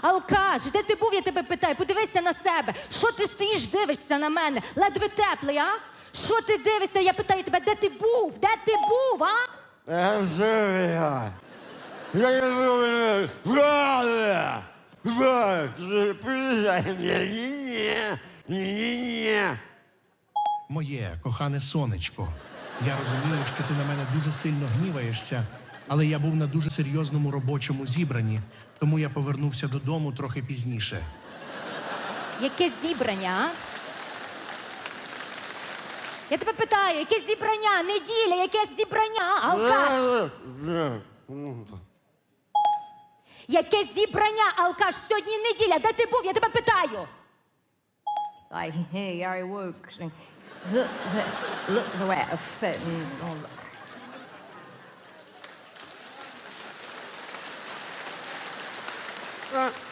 Алкаш, де ти був, я тебе питаю, подивися на себе. Що ти стоїш, дивишся на мене? Ледве теплий, а? Що ти дивишся? Я питаю тебе, де ти був? Де ти був, а? Я живя. Я не. Правда. Так, приїжджай. Ні-ні-ні. Ні-ні-ні. Моє кохане сонечко, я розумію, що ти на мене дуже сильно гніваєшся, але я був на дуже серйозному робочому зібранні, тому я повернувся додому трохи пізніше. Яке зібрання, а? Я тебе питаю, яке зібрання? Неділя, яке зібрання, алкаш? Яке зібрання, алкаш? Сьогодні неділя, де ти був? Я тебе питаю. I hey, I woke. The, the, the way I fit and I was А,